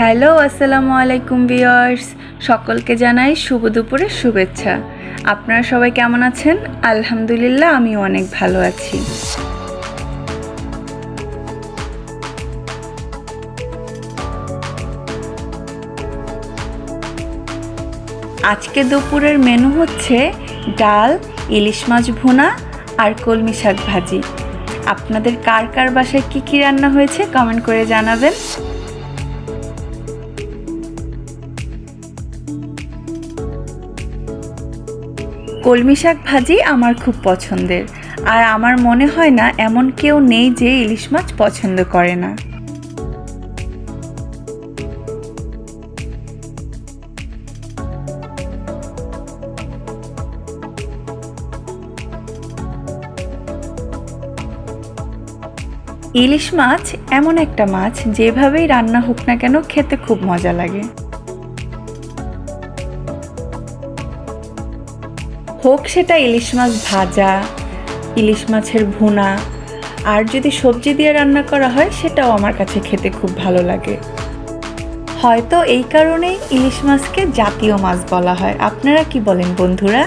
Hello, আসসালামু আলাইকুম viewers. সকলকে জানাই শুভ দুপুরের শুভেচ্ছা। আপনারা সবাই কেমন আছেন? আলহামদুলিল্লাহ আমি অনেক ভালো আছি। আজকে দুপুরের মেনু হচ্ছে ডাল, ইলিশ মাছ ভুনা আর কলমি শাক ভাজি। আপনাদের কার কার বাসায় কী কী রান্না হয়েছে কমেন্ট করে জানাবেন। কলমি শাক ভাজি আমার খুব পছন্দের। আর আমার মনে হয় না এমন কেউ নেই যে ইলিশ মাছ পছন্দ করে না। ইলিশ মাছ এমন একটা মাছ, যেভাবেই রান্না হোক না কেন খেতে খুব মজা লাগে। হোক সেটা ইলিশ মাছ ভাজা, ইলিশ মাছের ভুনা, আর যদি সবজি দিয়ে রান্না করা হয়, সেটাও আমার কাছে খেতে খুব ভালো লাগে। হয়তো এই কারণেই ইলিশ মাছকে জাতীয় মাছ বলা হয়। আপনারা কি বলেন বন্ধুরা?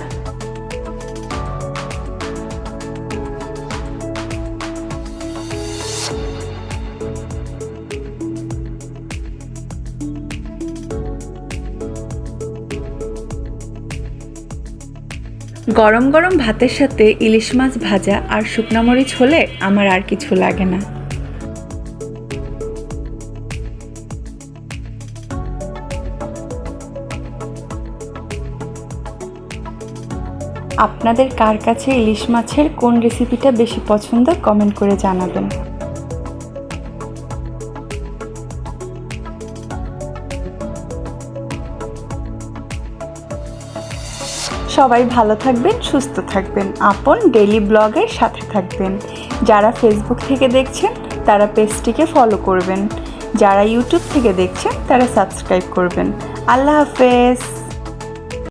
গরম গরম ভাতের সাথে ইলিশ মাছ ভাজা আর শুকনা মরিচ হলে আমার আর কিছু লাগে না। আপনাদের কার কাছে ইলিশ মাছের কোন রেসিপিটা বেশি পছন্দ কমেন্ট করে জানাবেন। সবাই ভালো থাকবেন, সুস্থ থাকবেন। আপন ডেলি ব্লগের সাথে থাকবেন। যারা ফেসবুক থেকে দেখছেন, তারা পেজটিকে ফলো করবেন। যারা ইউটিউব থেকে দেখছেন, তারা সাবস্ক্রাইব করবেন। আল্লাহ হাফেজ।